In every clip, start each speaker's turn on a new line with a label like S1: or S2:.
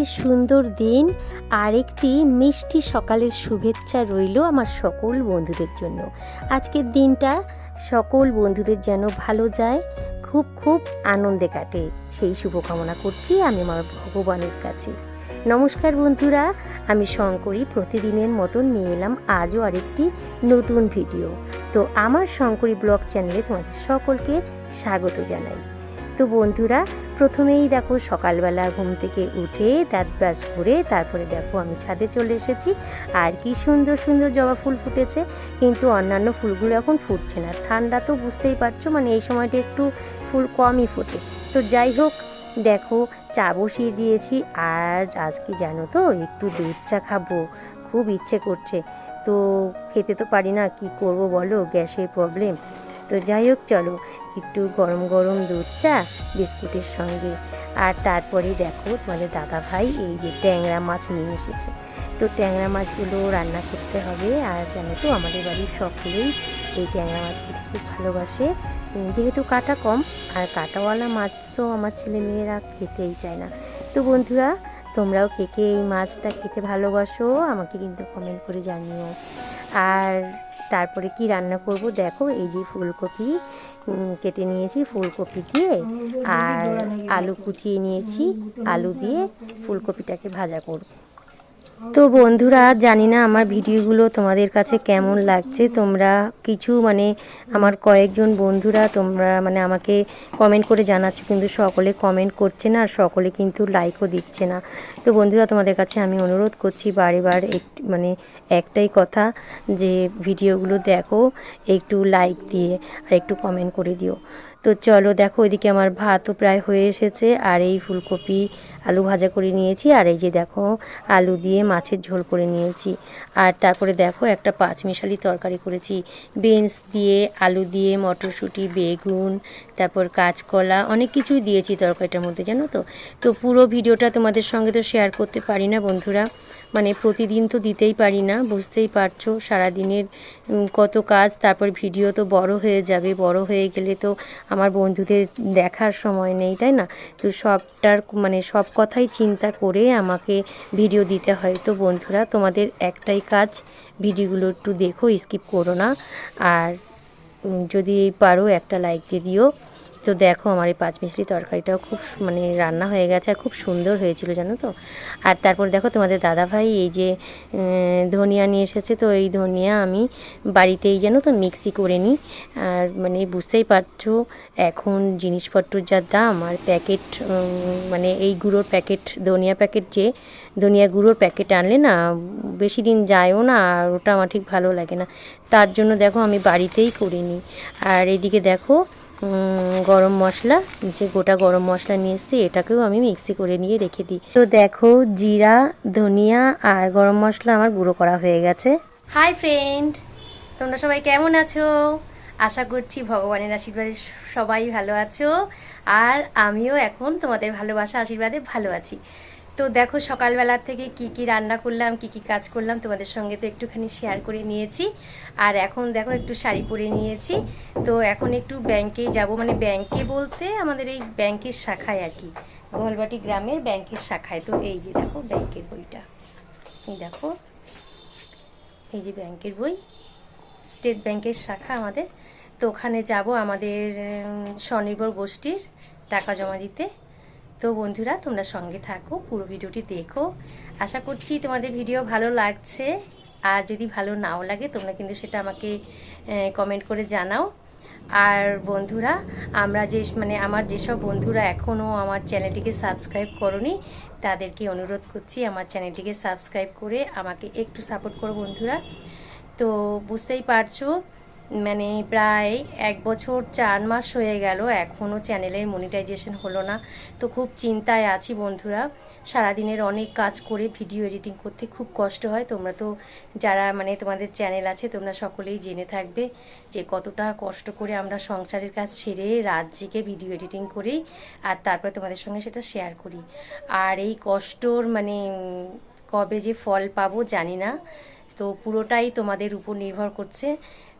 S1: একটি সুন্দর দিন আর একটি মিষ্টি সকালের শুভেচ্ছা রইল আমার সকল বন্ধুদের জন্য। আজকের দিনটা সকল বন্ধুদের যেন ভালো যায়, খুব খুব আনন্দে কাটে। সেই শুভকামনা করছি আমি আমার ভগবানের কাছে। নমস্কার বন্ধুরা, আমি শঙ্করী। প্রতিদিনের মতন নিয়ে এলাম আজও আরেকটি নতুন ভিডিও। তো আমার শঙ্করী ব্লগ চ্যানেলে তোমাদের সকলকে স্বাগত জানাই। তো বন্ধুরা, প্রথমেই দেখো সকালবেলা ঘুম থেকে উঠে দাঁত ব্রাশ করে তারপরে দেখো আমি ছাদে চলে এসেছি। আর কি সুন্দর সুন্দর জবা ফুল ফুটেছে। কিন্তু অন্যান্য ফুলগুলো এখন ফুটছে না। ঠান্ডা তো বুঝতেই পারছ মানে এই সময়টা একটু ফুল কমই ফোটে। তো যাই হোক, দেখো চা বসিয়ে দিয়েছি। আর আজকে জানো তো, একটু দুধ চা খাব। খুব ইচ্ছে করছে। তো খেতে তো পারি না, কি করব বলো? গ্যাসের প্রবলেম। তো যাই হোক, চলো একটু গরম গরম দুধ চা, বিস্কুটের সঙ্গে। আর তারপরে দেখো তোমাদের দাদা ভাই এই যে ট্যাংরা মাছ নিয়ে এসেছে। তো ট্যাংরা মাছগুলো রান্না করতে হবে আর জানো তো আমাদের বাড়ির সকলেই এই ট্যাংরা মাছ খেতে খুব ভালোবাসে। যেহেতু কাটা কম, আর কাটাওয়ালা মাছ তো আমার ছেলে মেয়েরা খেতেই চায় না। তো বন্ধুরা, তোমরাও কে কে এই মাছটা খেতে ভালোবাসো আমাকে কিন্তু কমেন্ট করে জানিও। আর তারপরে কি রান্না করব? দেখো, এই যে ফুলকপি কেটে নিয়েছি ফুলকপি দিয়ে। আর আলু কুচিয়ে নিয়েছি, আলু দিয়ে ফুলকপিটাকে ভাজা করব। তো বন্ধুরা, জানি না আমার ভিডিওগুলো তোমাদের কাছে কেমন লাগছে। তোমরা কিছু মানে আমার কয়েকজন বন্ধুরা তোমরা মানে আমাকে কমেন্ট করে জানাচ্ছ, কিন্তু সকলে কমেন্ট করছে না, আর সকলে কিন্তু লাইকও দিচ্ছে না। তো বন্ধুরা, তোমাদের কাছে আমি অনুরোধ করছি, বারে বার মানে একটাই কথা, যে ভিডিওগুলো দেখো, একটু লাইক দিয়ে আর একটু কমেন্ট করে দিও। তো চলো দেখো, ওইদিকে আমার ভাতও প্রায় হয়ে এসেছে। আর এই ফুলকপি আলু ভাজা করে নিয়েছি, আর এই যে দেখো, আলু দিয়ে মাছের ঝোল করে নিয়েছি। আর তারপরে দেখো, একটা পাঁচমিশালি তরকারি করেছি। বিনস দিয়ে, আলু দিয়ে, মটরশুঁটি, বেগুন, তারপর কাঁচকলা, অনেক কিছুই দিয়েছি তরকারিটার মধ্যে, জানো তো? তো পুরো ভিডিওটা তোমাদের সঙ্গে তো শেয়ার করতে পারি না, বন্ধুরা। মানে প্রতিদিন তো দিতেই পারি না, বুঝতেই পারছ, সারাদিনের কত কাজ, তারপর ভিডিও তো বড় হয়ে যাবে, বড় হয়ে গেলে তো আমার বন্ধুদের দেখার সময় নেই, তাই না? তো সবটার মানে সব কথাই চিন্তা করে আমাকে ভিডিও দিতে হয়। তো বন্ধুরা, তোমাদের একটাই কাজ, ভিডিওগুলো একটু দেখো, স্কিপ করো না। আর যদি পারো একটা লাইক দিয়ে দিও। তো দেখো আমার এই পাঁচ মিশরি তরকারিটাও খুব মানে রান্না হয়ে গেছে আর খুব সুন্দর হয়েছিল, জানো তো? আর তারপর দেখো তোমাদের দাদাভাই এই যে ধনিয়া নিয়ে এসেছে, তো এই ধনিয়া আমি বাড়িতেই জানো তো মিক্সি করে নিই। আর মানে বুঝতেই পারছ, এখন জিনিসপত্রের যা দাম আর প্যাকেট মানে এই গুঁড়োর প্যাকেট ধনিয়া প্যাকেট যে ধনিয়া গুঁড়োর প্যাকেট আনলে না, বেশি দিন যায়ও না আর ওটা আমার ঠিক ভালো লাগে না। তার জন্য দেখো আমি বাড়িতেই করে নিই। আর এদিকে দেখো গরম মশলা যে গোটা গরম মশলা নিয়ে এসেছি, এটাকেও আমি মিক্সি করে নিয়ে রেখে দিই। তো দেখো, জিরা, ধনিয়া আর গরম মশলা আমার গুঁড়ো করা হয়ে গেছে। হাই ফ্রেন্ড তোমরা সবাই কেমন আছো? আশা করছি ভগবানের আশীর্বাদে সবাই ভালো আছো। আর আমিও এখন তোমাদের ভালোবাসা, আশীর্বাদে ভালো আছি। তো দেখো সকালবেলা থেকে কি কি রান্না করলাম, কি কি কাজ করলাম তোমাদের সঙ্গে তো একটুখানি শেয়ার করে নিয়েছি। আর এখন দেখো একটু শাড়ি পরে নিয়েছি। তো এখন একটু ব্যাংকে যাব। মানে ব্যাংকে বলতে আমাদের এই ব্যাংকের শাখায় আর কি। গোয়ালবাটি গ্রামের ব্যাংকের শাখায়। তো এই যে দেখো ব্যাংকের বইটা। এই দেখো। এই যে ব্যাংকের বই। স্টেট ব্যাংকের শাখা আমাদের। তো ওখানে যাব আমাদের স্বনির্ভর গোষ্ঠীর টাকা জমা দিতে। তো বন্ধুরা, তোমরা সঙ্গে থাকো, পুরো ভিডিওটি দেখো। আশা করছি তোমাদের ভিডিও ভালো লাগছে। আর যদি ভালো নাও লাগে, তোমরা কিন্তু সেটা আমাকে কমেন্ট করে জানাও। আর বন্ধুরা, আমরা যে মানে আমার যেসব বন্ধুরা এখনও আমার চ্যানেলটিকে সাবস্ক্রাইব করনি, তাদেরকে অনুরোধ করছি আমার চ্যানেলটিকে সাবস্ক্রাইব করে আমাকে একটু সাপোর্ট করো বন্ধুরা। তো বুঝতেই পারছ মানে প্রায় এক বছর চার মাস হয়ে গেল এখনও চ্যানেলের মনিটাইজেশন হলো না। তো খুব চিন্তায় আছি বন্ধুরা। সারাদিনের অনেক কাজ করে ভিডিও এডিটিং করতে খুব কষ্ট হয়। তোমরা তো যারা মানে তোমাদের চ্যানেল আছে, তোমরা সকলেই জেনে থাকবে যে কতটা কষ্ট করে আমরা সংসারের কাজ সেরে রাত জেগে ভিডিও এডিটিং করি আর তারপরে তোমাদের সঙ্গে সেটা শেয়ার করি। আর এই কষ্টর মানে কবে যে ফল পাবো জানি না। তো পুরোটাই তোমাদের উপর নির্ভর করছে।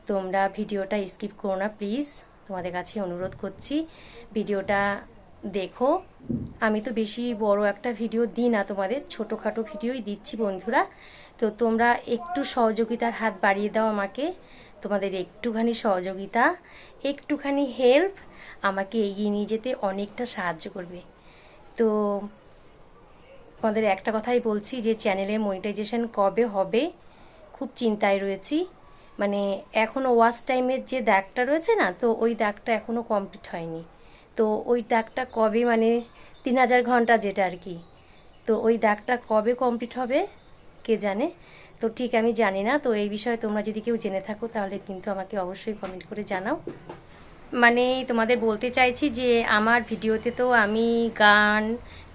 S1: তোমরা ভিডিওটা স্কিপ করো না, প্লিজ। তোমাদের কাছে অনুরোধ করছি, ভিডিওটা দেখো। আমি তো বেশি বড় একটা ভিডিও দিই না তোমাদের, ছোটোখাটো ভিডিওই দিচ্ছি বন্ধুরা। তো তোমরা একটু সহযোগিতার হাত বাড়িয়ে দাও আমাকে, তোমাদের একটুখানি সহযোগিতা, একটুখানি হেল্প আমাকে এগিয়ে নিয়ে যেতে অনেকটা সাহায্য করবে। তো তোমাদের একটা কথাই বলছি যে চ্যানেলের মনিটাইজেশন কবে হবে, খুব চিন্তায় রয়েছি। মানে এখনও ওয়াচ টাইমের যে দাগটা রয়েছে না, তো ওই দাগটা এখনও কমপ্লিট হয়নি। তো ওই দাগটা কবে মানে তিন হাজার ঘণ্টা যেটা আর কি, তো ওই দাগটা কবে কমপ্লিট হবে কে জানে? তো ঠিক আমি জানি না, তো এই বিষয়ে তোমরা যদি কেউ জেনে থাকো তাহলে কিন্তু আমাকে অবশ্যই কমেন্ট করে জানাও। মানে তোমাদের বলতে চাইছি যে আমার ভিডিওতে তো আমি গান,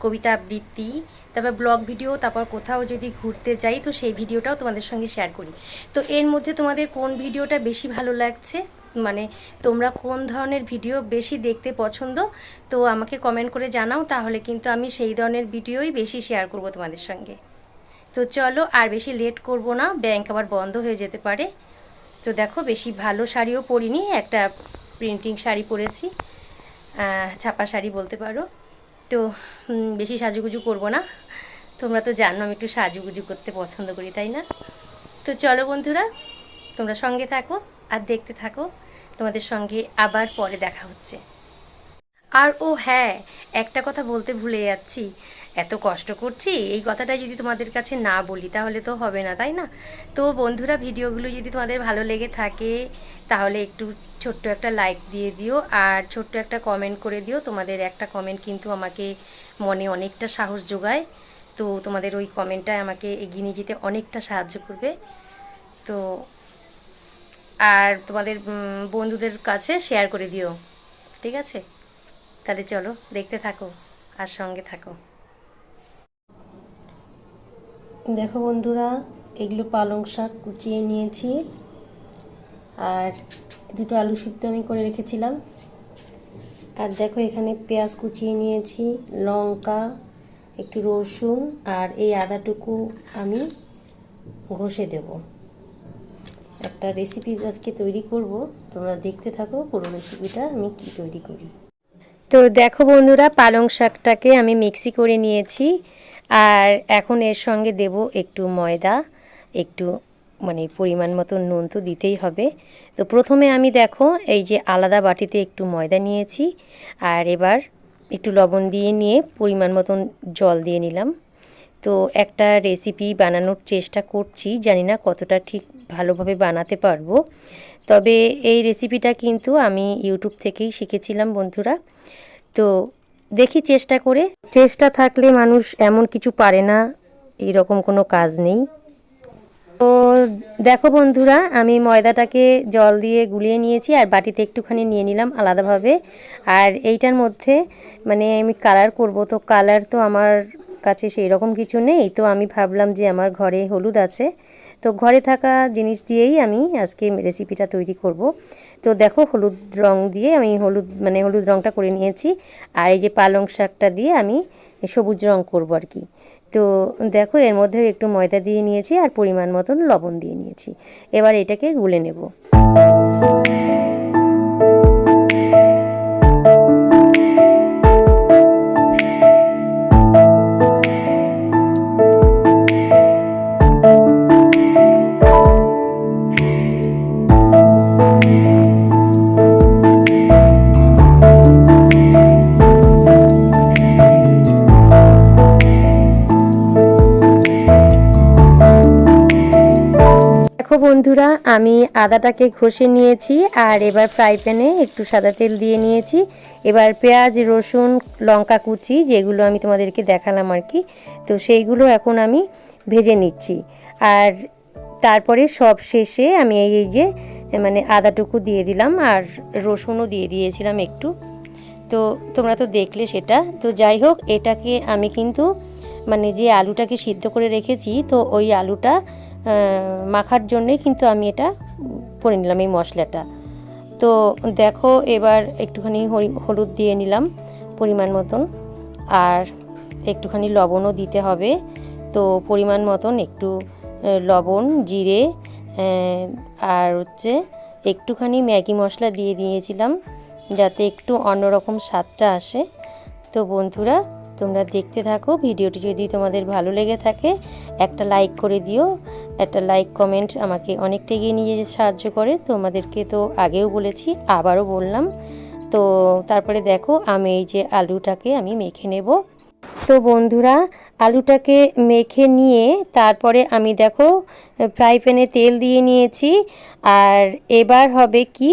S1: কবিতা আবৃত্তি, তারপর ব্লগ ভিডিও, তারপর কোথাও যদি ঘুরতে যাই, তো সেই ভিডিওটাও তোমাদের সঙ্গে শেয়ার করি। তো এর মধ্যে তোমাদের কোন ভিডিওটা বেশি ভালো লাগছে? মানে তোমরা কোন ধরনের ভিডিও বেশি দেখতে পছন্দ? তো আমাকে কমেন্ট করে জানাও, তাহলে কিন্তু আমি সেই ধরনের ভিডিওই বেশি শেয়ার করব তোমাদের সঙ্গে। তো চলো, আর বেশি লেট করব না ব্যাংক আবার বন্ধ হয়ে যেতে পারে। তো দেখো, বেশি ভালো শাড়িও পরিনি, একটা প্রিন্টিং শাড়ি পরেছি ছাপা শাড়ি বলতে পারো। তো বেশি সাজুগুজু করব না। তোমরা তো জানো আমি একটু সাজুগুজু করতে পছন্দ করি, তাই না? তো চলো বন্ধুরা, তোমরা সঙ্গে থাকো আর দেখতে থাকো। তোমাদের সঙ্গে আবার পরে দেখা হচ্ছে। আর ও হ্যাঁ একটা কথা বলতে ভুলে যাচ্ছি। এত কষ্ট করছি, এই কথাটা যদি তোমাদের কাছে না বলি তাহলে তো হবে না, তাই না? তো বন্ধুরা, ভিডিওগুলো যদি তোমাদের ভালো লেগে থাকে, তাহলে একটু ছোট্ট একটা লাইক দিয়ে দিও, আর ছোট্ট একটা কমেন্ট করে দিও। তোমাদের একটা কমেন্ট কিন্তু আমাকে মনে অনেকটা সাহস যোগায়। তো তোমাদের ওই কমেন্টটা আমাকে এগিয়ে নিয়ে যেতে অনেকটা সাহায্য করবে। তো, আর তোমাদের বন্ধুদের কাছে শেয়ার করে দিও। ঠিক আছে? তাহলে চলো, দেখতে থাকো, আর সঙ্গে থাকো। দেখো বন্ধুরা, এগুলো পালং শাক কুচিয়ে নিয়েছি। আর দুটো আলু সিদ্ধ আমি করে রেখেছিলাম। আর দেখো এখানে পেঁয়াজ কুচিয়ে নিয়েছি, লঙ্কা, একটু রসুন, আর এই আদাটুকু আমি ঘষে দেব। একটা রেসিপি আজকে তৈরি করব, তোমরা দেখতে থাকো পুরো রেসিপিটা আমি কি তৈরি করি। তো দেখো বন্ধুরা, পালং শাকটাকে আমি মিক্সি করে নিয়েছি। আর এখন এর সঙ্গে দেব একটু ময়দা, একটু মানে পরিমাণ মতো নুন তো দিতেই হবে। তো প্রথমে আমি দেখো এই যে আলাদা বাটিতে একটু ময়দা নিয়েছি আর এবার একটু লবণ দিয়ে নিয়ে পরিমাণ মতন জল দিয়ে নিলাম। তো একটা রেসিপি বানানোর চেষ্টা করছি, জানি না কতটা ঠিক ভালোভাবে বানাতে পারব। তবে এই রেসিপিটা কিন্তু আমি ইউটিউব থেকেই শিখেছিলাম বন্ধুরা। তো দেখি চেষ্টা করে। চেষ্টা থাকলে মানুষ এমন কিছু পারে না, এরকম কোনো কাজ নেই। তো দেখো বন্ধুরা, আমি ময়দাটাকে জল দিয়ে গুলিয়ে নিয়েছি আর বাটিতে একটুখানি নিয়ে নিলাম আলাদাভাবে। আর এইটার মধ্যে মানে আমি কালার করব, তো কালার তো আমার কাছে সেই রকম কিছু নেই। তো আমি ভাবলাম যে আমার ঘরে হলুদ আছে। তো ঘরে থাকা জিনিস দিয়েই আমি আজকে রেসিপিটা তৈরি করব। তো দেখো হলুদ রং দিয়ে আমি হলুদ মানে হলুদ রংটা করে নিয়েছি। আর এই যে পালং শাকটা দিয়ে আমি সবুজ রং করব আর কি। তো দেখো এর মধ্যেও একটু ময়দা দিয়ে নিয়েছি আর পরিমাণ মতন লবণ দিয়ে নিয়েছি। এবার এটাকে গুলে নেব। বন্ধুরা, আমি আদাটাকে ঘষে নিয়েছি আর এবার ফ্রাই প্যানে একটু সাদা তেল দিয়ে নিয়েছি। এবার পেঁয়াজ, রসুন, লঙ্কা কুচি যেগুলো আমি তোমাদেরকে দেখালাম আর কি, তো সেইগুলো এখন আমি ভেজে নিচ্ছি। আর তারপরে সব শেষে আমি এই যে মানে আদাটুকু দিয়ে দিলাম আর রসুনও দিয়ে দিয়েছিলাম একটু। তো তোমরা তো দেখলে সেটা। তো যাই হোক, এটাকে আমি কিন্তু মানে যে আলুটাকে সিদ্ধ করে রেখেছি, তো ওই আলুটা মাখার জন্যই কিন্তু আমি এটা করে নিলাম এই মশলাটা। তো দেখো এবার একটুখানি হলুদ দিয়ে নিলাম পরিমাণ মতন। আর একটুখানি লবণও দিতে হবে। তো পরিমাণ মতন একটু লবণ, জিরে আর হচ্ছে একটুখানি ম্যাগি মশলা দিয়ে দিয়েছিলাম যাতে একটু অন্যরকম স্বাদটা আসে। তো বন্ধুরা তোমরা দেখতে থাকো। ভিডিওটি যদি তোমাদের ভালো লেগে থাকে, একটা লাইক করে দিও। একটা লাইক, কমেন্ট আমাকে অনেকটা এগিয়ে নিয়ে যেতে সাহায্য করে। তোমাদেরকে তো আগেও বলেছি, আবারও বললাম। তো তারপরে দেখো, আমি এই যে আলুটাকে আমি মেখে নেব। তো বন্ধুরা, আলুটাকে মেখে নিয়ে তারপরে আমি দেখো, ফ্রাই প্যানে তেল দিয়ে নিয়েছি। আর এবার হবে কি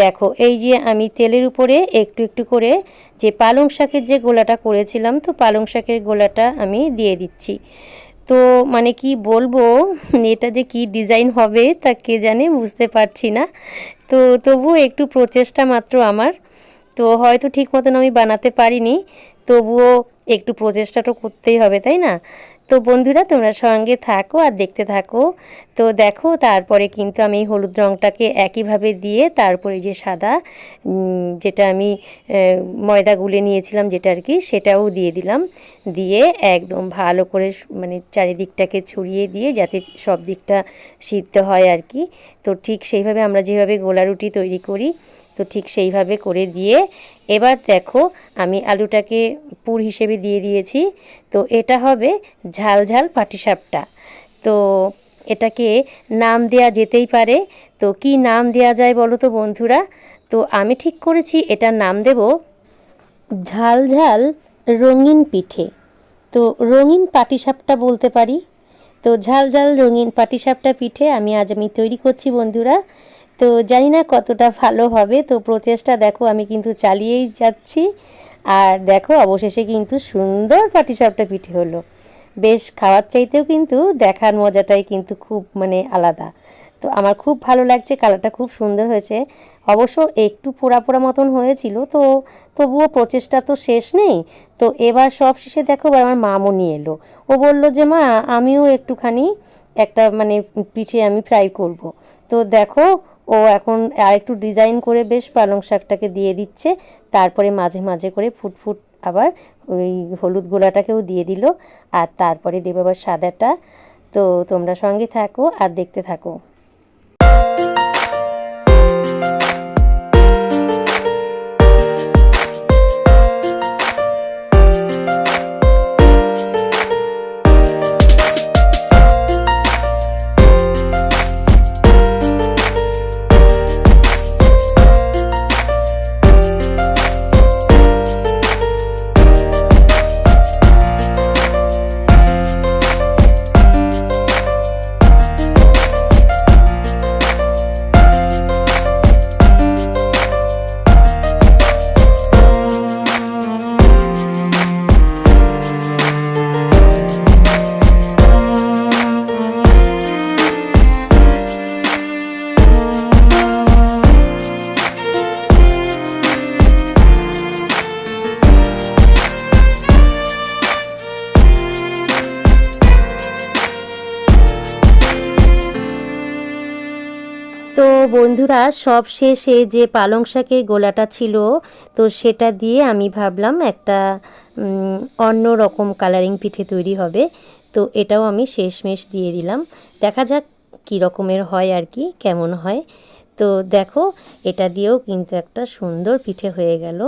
S1: দেখো, এই যে আমি তেলের উপরে একটু একটু করে যে পালং শাকের যে গোলাটা করেছিলাম, তো পালং শাকের গোলাটা আমি দিয়ে দিচ্ছি। তো মানে কি বলব, এটা যে কি ডিজাইন হবে তা কে জানে বুঝতে পারছি না। তো তবু একটু প্রচেষ্টা মাত্র আমার। তো হয়তো ঠিক মতন আমি বানাতে পারিনি, তবুও একটু প্রচেষ্টা তো করতেই হবে, তাই না? তো বন্ধুরা, তোমরা সঙ্গে থাকো আর দেখতে থাকো। তো দেখো, তারপরে কিন্তু আমি হলুদ রঙটাকে একইভাবে দিয়ে তারপরে যে সাদা যেটা আমি ময়দা গুলে নিয়েছিলাম যেটা আর কি, সেটাও দিয়ে দিলাম। দিয়ে একদম ভালো করে মানে চারিদিকটাকে ছড়িয়ে দিয়ে যাতে সব দিকটা সিদ্ধ হয় আর কি। তো ঠিক সেইভাবে আমরা যেভাবে গোলা রুটি তৈরি করি, তো ঠিক সেইভাবে করে দিয়ে এবার দেখো আমি আলুটাকে পুর হিসেবে দিয়ে দিয়েছি। তো এটা হবে ঝাল ঝাল পাটিসাপটা। তো এটাকে নাম দেয়া যেতেই পারে। তো কি নাম দেয়া যায় বলো তো বন্ধুরা? তো আমি ঠিক করেছি এটার নাম দেব ঝাল ঝাল রঙিন পিঠে। তো রঙিন পাটিসাপটা বলতে পারি। তো ঝাল ঝাল রঙিন পাটিসাপটা পিঠে আমি আজ আমি তৈরি করছি বন্ধুরা। তো জানি না কতটা ভালো হবে। তো প্রচেষ্টা দেখো আমি কিন্তু চালিয়েই যাচ্ছি। আর দেখো অবশেষে কিন্তু সুন্দর পাটিসাপটা পিঠে হলো। বেশ খাওয়ার চাইতেও কিন্তু দেখার মজাটাই কিন্তু খুব মানে আলাদা। তো আমার খুব ভালো লাগছে, কালারটা খুব সুন্দর হয়েছে। অবশ্য একটু পোড়া পোড়া মতন হয়েছিল, তো তবুও প্রচেষ্টা তো শেষ নেই। তো এবার সব শেষে দেখো এবার আমার মামও নিয়ে এলো। ও বলল যে, মা, আমিও একটুখানি একটা মানে পিঠে আমি ফ্রাই করব। তো দেখো ও এখন আর একটু ডিজাইন করে বেশ পালং শাকটাকে দিয়ে দিচ্ছে। তারপরে মাঝে মাঝে করে ফুটফুট ফুট আবার ওই হলুদ গোলাটাকেও দিয়ে দিল। আর তারপরে দেবে আবার সাদাটা। তো তোমরা সঙ্গে থাকো আর দেখতে থাকো। বন্ধুরা, সব শেষে যে পালং শাকের গোলাটা ছিল, তো সেটা দিয়ে আমি ভাবলাম একটা অন্য রকম কালারিং পিঠে তৈরি হবে। তো এটাও আমি শেষমেশ দিয়ে দিলাম। দেখা যাক কী রকমের হয় আর কি, কেমন হয়। তো দেখো, এটা দিয়েও কিন্তু একটা সুন্দর পিঠে হয়ে গেল।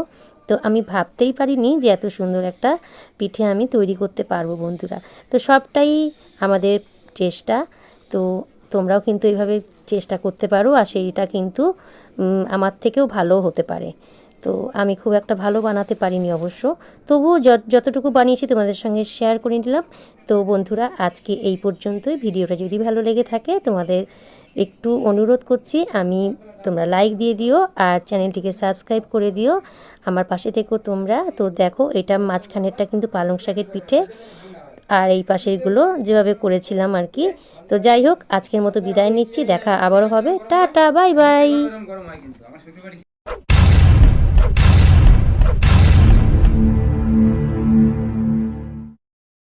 S1: তো আমি ভাবতেই পারিনি যে এত সুন্দর একটা পিঠে আমি তৈরি করতে পারব বন্ধুরা। তো সবটাই আমাদের চেষ্টা। তো তোমরাও কিন্তু এইভাবে চেষ্টা করতে পারো আর সেইটা কিন্তু আমার থেকেও ভালো হতে পারে। তো আমি খুব একটা ভালো বানাতে পারিনি অবশ্য। তবুও যত- যতটুকু বানিয়েছি তোমাদের সঙ্গে শেয়ার করে নিলাম। তো বন্ধুরা, আজকে এই পর্যন্তই। ভিডিওটা যদি ভালো লেগে থাকে, তোমাদের একটু অনুরোধ করছি, আমি তোমরা লাইক দিয়ে দিও আর চ্যানেলটিকে সাবস্ক্রাইব করে দিও। আমার পাশে থেকো তোমরা। তো দেখো, এটা মাঝখানেরটা কিন্তু পালং শাকের পিঠে। আর এই পাশেরগুলো যেভাবে করেছিলাম আর কি। তো যাই হোক, আজকের মতো বিদায় নিচ্ছি, দেখা আবারও হবে। Tata, bye bye.